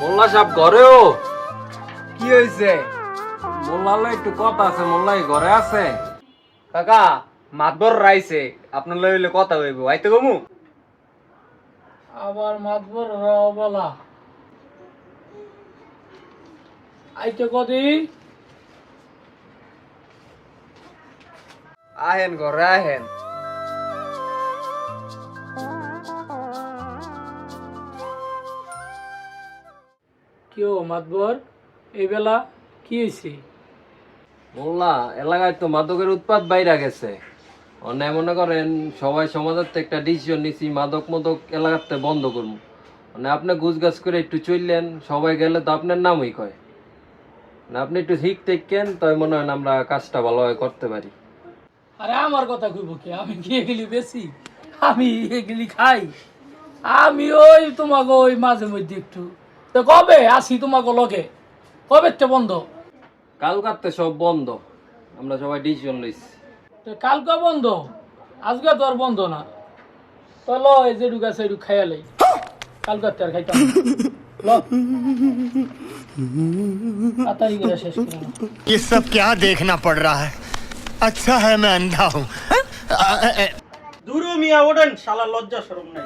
মোল্লা সাহেব ঘরেও? কি হয়েছে মোল্লালে একটু কথা আছে মোল্লাই ঘরে আছে? কাকা মাতবর রাইছে। আপনার লইলে কথা হইব আইতে গমু আবার মাতবর বলা আইতে কদি? আহেন ঘরে আহেন। কি ও মাতবর? এই বেলা কি হয়েছে মোল্লা এলাকায় তো মাদকের উৎপাদ বাইরা গেছে। অনেক মনে করেন সবাই সমাজের থেকে একটা ডিসিশন নিছি মাদক মাদক এলাকাতে বন্ধ করব। মানে আপনি গুজগাছ করে একটু চললেন সবাই গেলে তো আপনার নামই কয়। না আপনি একটু ঠিক থাকেন তাই মনে হয় আমরা কাজটা ভালোভাবে করতে পারি। আরে আমার কথা কইব কি? আমি কি এগুলি বেশি? আমি এগুলি খাই? আমি ওই তোমাকে ওই মাঝে মধ্যে একটু তো কবে আসি তোমাকে লগে কবে তে বন্ধ কাল কাটতে সব বন্ধ আমরা সবাই ডিসিশন লইছি তো কালকে বন্ধ আজকে তো আর বন্ধ না তো ল এই যে ঢুকা সেই খাইয়ালাই কালকে তো আর খাইতাম না। ল তাড়াতাড়ি করে শেষ করে নাও। ये सब क्या देखना पड़ रहा है अच्छा है मैं अंधा हूँ দূর মিয়া ওঠেন শালা লজ্জা সরম নাই